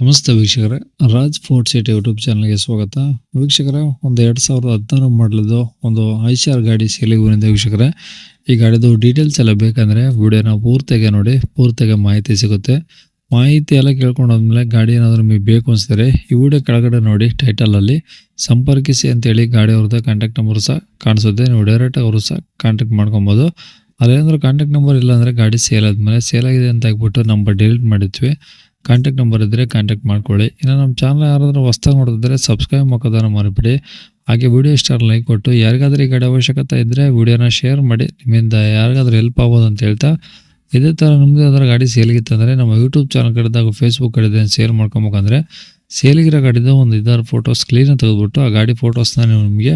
ನಮಸ್ತೆ ವೀಕ್ಷಕರೇ, Raj fort city YouTube ಚಾನಲ್ಗೆ ಸ್ವಾಗತ. ವೀಕ್ಷಕರೇ, ಒಂದು ಎರಡು ಸಾವಿರದ ಹದಿನಾರು ಮಾಡಲದು ಒಂದು ಐಶಾರ್ ಗಾಡಿ ಸೇಲಿಗೆ ಬಂದಿದೆ ವೀಕ್ಷಕರೇ. ಈ ಗಾಡಿದು ಡೀಟೇಲ್ಸ್ ಎಲ್ಲ ಬೇಕಂದರೆ ವಿಡಿಯೋನ ಪೂರ್ತಿಯಾಗಿ ನೋಡಿ, ಪೂರ್ತಿಯಾಗಿ ಮಾಹಿತಿ ಸಿಗುತ್ತೆ. ಮಾಹಿತಿ ಎಲ್ಲ ಕೇಳ್ಕೊಂಡಾದ್ಮೇಲೆ ಗಾಡಿ ಏನಾದರೂ ನಿಮಗೆ ಬೇಕು ಅನಿಸಿದ್ರೆ ಈ ವಿಡಿಯೋ ಕೆಳಗಡೆ ನೋಡಿ ಟೈಟಲಲ್ಲಿ ಸಂಪರ್ಕಿಸಿ ಅಂತೇಳಿ ಗಾಡಿ ಅವ್ರದ್ದು ಕಾಂಟ್ಯಾಕ್ಟ್ ನಂಬರ್ ಸಹ ಕಾಣಿಸುತ್ತೆ. ನೀವು ಡೈರೆಕ್ಟ್ ಅವರು ಸಹ ಕಾಂಟ್ಯಾಕ್ಟ್ ಮಾಡ್ಕೊಬೋದು. ಅಲ್ಲೇನಾದ್ರೂ ಕಾಂಟ್ಯಾಕ್ಟ್ ನಂಬರ್ ಇಲ್ಲ ಅಂದರೆ ಗಾಡಿ ಸೇಲ್ ಆದಮೇಲೆ ಸೇಲ್ ಆಗಿದೆ ಅಂತ ಆಗ್ಬಿಟ್ಟು ನಂಬರ್ ಡಿಲೀಟ್ ಮಾಡಿದ್ವಿ ಕಾಂಟ್ಯಾಕ್ಟ್ ನಂಬರ್ ಇದ್ದರೆ ಕಾಂಟ್ಯಾಕ್ಟ್ ಮಾಡ್ಕೊಳ್ಳಿ. ಇನ್ನು ನಮ್ಮ ಚಾನಲ್ ಯಾರಾದರೂ ಹೊಸ್ದಾಗಿ ನೋಡಿದ್ರೆ ಸಬ್ಸ್ಕ್ರೈಬ್ ಮಾಡೋದನ್ನು ಮರಿಬಿಡಿ. ಹಾಗೆ ವಿಡಿಯೋ ಇಷ್ಟ ಲೈಕ್ ಕೊಟ್ಟು, ಯಾರಿಗಾದ್ರೂ ಈ ಕಡೆ ಅವಶ್ಯಕತೆ ಇದ್ದರೆ ವಿಡಿಯೋನ ಶೇರ್ ಮಾಡಿ, ನಿಮ್ಮಿಂದ ಯಾರಿಗಾದ್ರೂ ಹೆಲ್ಪ್ ಆಗ್ಬೋದು ಅಂತ ಹೇಳ್ತಾ. ಇದೇ ಥರ ನಿಮ್ಮದು ಅದರ ಗಾಡಿ ಸೇಲಿಗಿತ್ತಂದರೆ ನಮ್ಮ ಯೂಟ್ಯೂಬ್ ಚಾನಲ್ ಕಡೆದಾಗ ಫೇಸ್ಬುಕ್ ಕಡೆದ ಶೇರ್ ಮಾಡ್ಕೊಬೇಕಂದ್ರೆ ಸೇಲಿಗಿರೋ ಗಾಡಿದು ಒಂದು ಇದಾರು ಫೋಟೋಸ್ ಕ್ಲೀನ್ ತೆಗೆದುಬಿಟ್ಟು, ಆ ಗಾಡಿ ಫೋಟೋಸ್ನ ನೀವು ನಿಮಗೆ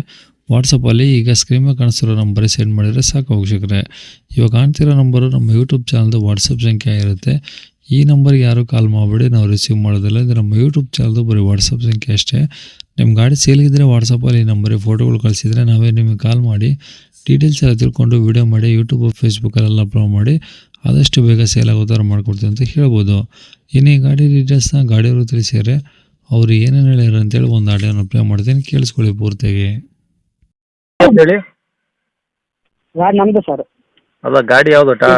ವಾಟ್ಸಪ್ಪಲ್ಲಿ ಈಗ ಸ್ಕ್ರೀನ್ ಮೇಲೆ ಕಾಣಿಸ್ತಿರೋ ನಂಬರಿಗೆ ಸೆಂಡ್ ಮಾಡಿದರೆ ಸಾಕು ವೀಕ್ಷಕರೇ ಇವಾಗ ಕಾಣ್ತಿರೋ ನಂಬರು ನಮ್ಮ ಯೂಟ್ಯೂಬ್ ಚಾನಲ್ದು ವಾಟ್ಸಪ್ ಸಂಖ್ಯೆ ಆಗಿರುತ್ತೆ. ಈ ನಂಬರ್ಗೆ ಯಾರು ಕಾಲ್ ಮಾಡಬೇಡಿ ನಾವು ರಿಸೀವ್ ಮಾಡೋದಿಲ್ಲ. ಇದು ನಮ್ಮ ಯೂಟ್ಯೂಬ್ ಚಾನಲ್ದು ಬರೀ ವಾಟ್ಸಪ್ ಸಂಖ್ಯೆ ಅಷ್ಟೇ. ನಿಮ್ಮ ಗಾಡಿ ಸೇಲಿಗಿದ್ರೆ ವಾಟ್ಸಪ್ಪಲ್ಲಿ ಈ ನಂಬರಿಗೆ ಫೋಟೋಗಳು ಕಳಿಸಿದರೆ ನಾವೇ ನಿಮಗೆ ಕಾಲ್ ಮಾಡಿ ಡೀಟೇಲ್ಸ್ ಎಲ್ಲ ತಿಳ್ಕೊಂಡು ವೀಡಿಯೋ ಮಾಡಿ ಯೂಟ್ಯೂಬ್ ಫೇಸ್ಬುಕ್ಕಲ್ಲೆಲ್ಲ ಅಪ್ಲೋಡ್ ಮಾಡಿ ಆದಷ್ಟು ಬೇಗ ಸೇಲ್ ಆಗೋ ಥರ ಮಾಡ್ಕೊಡ್ತೀವಿ ಅಂತ ಹೇಳ್ಬೋದು. ಇನ್ನೇ ಗಾಡಿ ಡೀಟೇಲ್ಸ್ನ ಗಾಡಿಯವರು ತಿಳಿಸಿದರೆ ಅವರು ಏನೇನು ಹೇಳ್ಯಾರ ಅಂತೇಳಿ ಒಂದು ಆಡಿಯೋನ ಪ್ಲೇ ಮಾಡ್ತೀನಿ ಕೇಳಿಸ್ಕೊಳ್ಳಿ ಪೂರ್ತಿಯಾಗಿ. ಹೇಳಿ. ಗಾಡಿ ನಮ್ದು ಸರ್. ಅಲ್ಲ ಗಾಡಿ ಯಾವುದು ಟಾ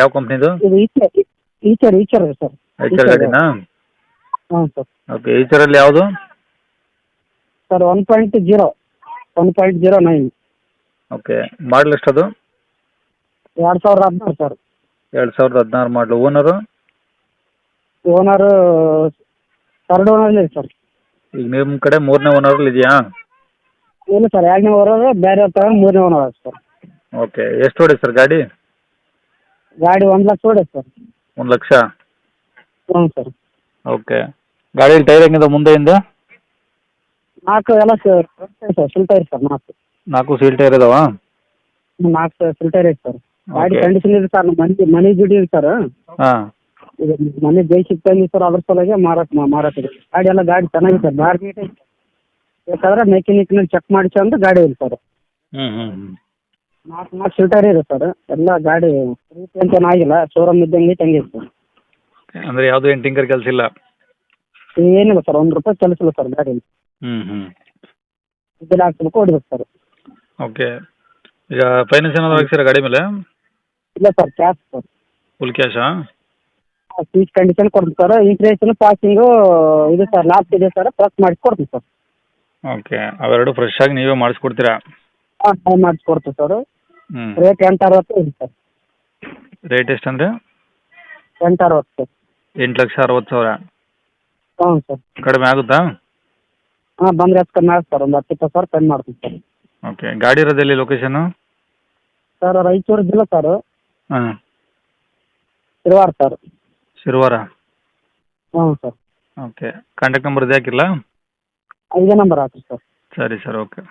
ಯಾವ ಕಂಪ್ನಿದು ಇದು ಈಚರ್ ಈಚರ್ ಸರ್ ಐಚರ್ ಗಾಡಿನಾ? ಹ್ಞೂ ಸರ್ ಓಕೆ ಈಚರಲ್ಲಿ ಯಾವುದು? Sir one point zero one point zero nine okay model ಎಷ್ಟದು? ಎರಡು ಸಾವಿರದ ಹದಿನಾರು ಸರ್ ಎರಡು ಸಾವಿರದ ಹದಿನಾರು model owner owner third owner ಇದೆ ಸರ್ ಈಗ ನಿಮ್ಮ ಕಡೆ ಮೂರನೇ ಓನರಲ್ಲಿ ಇದೆಯಾ? ಇಲ್ಲ ಸರ್ ಎರಡನೇ ಓನರ್ ಬೇರೆ ತಗೊಂಡು ಮೂರನೇ ಓನರ್ ಸರ್ ಓಕೆ ಎಷ್ಟು ಹೊಡೆ ಸರ್ ಗಾಡಿ? ಗಾಡಿ ಒಂದು ಲಕ್ಷ ಹೊಡೆ ಸರ್ ಒಂದು ಲಕ್ಷ? ಹ್ಞೂ ಸರ್. ಓಕೆ. ಗಾಡಿಯಲ್ಲಿ ಟೈರ್ ಹೆಂಗಿದೆ ಮುಂದೆಯಿಂದ ನಾಲ್ಕು ಎಲ್ಲ ಸರ್ ಸರ್ ಫಿಲ್ಟರ್ ಸರ್ ನಾಲ್ಕು. ನಾಲ್ಕು ಸೀಲ್ ಟೈರ್ ಇದಾವ? ನಾಲ್ಕು ಫಿಲ್ಟರ್ ಐತೆ ಸರ್. ಗಾಡಿ ಕಂಡೀಷನ್ ಇದೆ ಸರ್ ನಮ್ಮ ಮನೆ ಮನೆ ದುಡ್ಡು ಇದೆ ಸರ್. ಹಾಂ. ಇದು ಮನೆ ಬೇಸಿಕ್ ತಂದಿ ಸರ್ ಅದ್ರ ಸಲುವಾಗಿ ಮಾರಾಟ ಮಾರಾಟ ಇದೆ. ಗಾಡಿ ಎಲ್ಲ ಗಾಡಿ ಚೆನ್ನಾಗಿದೆ ಸರ್ ಏಕಂದ್ರೆ ಬೇಕಾದ್ರೆ ಮೆಕ್ಯಾನಿಕ್ನಲ್ಲಿ ಚೆಕ್ ಮಾಡಿಸ್ಕೊಂಡು ಗಾಡಿ ಇದೆ ಸರ್ ಹ್ಞೂ ಹ್ಞೂ ನಾಲ್ಕು ನಾಲ್ಕು ಫಿಲ್ಟರ್ ಇದೆ ಸರ್ ಎಲ್ಲ ಗಾಡಿ ಚೆನ್ನಾಗಿಲ್ಲ ಆಗಿಲ್ಲ. ಶೋರೂಮ್ ಇದ್ದಂಗೆ ತಂಗಿತ್ತು ಅಂದ್ರೆ ಸರ್ ಅಂದರೆ ಯಾವುದು ಏನು ಟಿಂಕರ್ ಕೆಲಸ ಇಲ್ಲ? ಏನಿಲ್ಲ ಸರ್ ಒಂದು ರೂಪಾಯಿ ಚಲಿಸಿಲ್ಲ ಸರ್ ಗಾಡಿ ಹ್ಞೂ ಹ್ಞೂ ಬಿಲ್ ಹಾಕ್ಸ್ಬೇಕು ಹೊಡಿಬೇಕು ಸರ್ ಓಕೆ ಈಗ ಫೈನಾನ್ಸ್ ಏನಾದ್ರು ಹಾಕ್ಸಿರ ಗಾಡಿ ಮೇಲೆ? ಇಲ್ಲ ಸರ್ ಕ್ಯಾಶ್ ಸರ್ ಫುಲ್ ಕ್ಯಾಶಾ ಸೀಟ್ ಕಂಡೀಷನ್ ಕೊಡ್ತೀನಿ ಸರ್ ಇಂಟ್ರೆಸ್ಟನ್ನು ಪಾಸಿಂಗು ಇದು ಸರ್ ಲಾಸ್ಟ್ ಇದೆ ಸರ್ ಪ್ಲಸ್ ಮಾಡಿಸಿ ಕೊಡ್ತೀನಿ ಸರ್ ಓಕೆ ಅವೆರಡು ಫ್ರೆಶ್ ಆಗಿ ನೀವೇ ಮಾಡಿಸ್ಕೊಡ್ತೀರಾ ಹಾಂ ಮಾಡಿಸ್ಕೊಡ್ತೀವಿ ಸರ್ ಹ್ಞೂ ರೇಟ್ ಎಂಟು ಅರವತ್ತು ಇದೆ ಸರ್ ರೇಟ್ ಎಷ್ಟಂದ್ರೆ? ಎಂಟು ಅರವತ್ತು ಸರ್ ಎಂಟು ಲಕ್ಷ ಅರವತ್ತು ಸಾವಿರ. ಹ್ಞೂ ಸರ್. ಕಡಿಮೆ ಆಗುತ್ತಾ? ಹಾಂ ಬಂದರೆ ಹೆಚ್ಚು ಕಮ್ಮಿ ಆಗುತ್ತೆ ಸರ್. ಒಂದು ಹತ್ತು ಇಪ್ಪತ್ತು ಸಾವಿರ ಕಮ್ಮಿ ಮಾಡ್ತೀನಿ ಸರ್. ಓಕೆ ಗಾಡಿ ಇರೋದೆಲ್ಲಿ ಲೊಕೇಶನ್ ಸರ್ ರಾಯಚೂರು ಜಿಲ್ಲೆ ಸರ್. ಹಾಂ. ತಿರುವಾರ ಸರ್. ಶಿರ್ವಾರ ಹ್ಞೂ ಸರ್. ಓಕೆ ಕಾಂಟ್ಯಾಕ್ಟ್ ನಂಬರ್ ಇದು ಹಾಕಿಲ್ಲ ಇದೇ ನಂಬರ್ ಹಾಕಿ ಸರ್. ಸರಿ ಸರ್ ಓಕೆ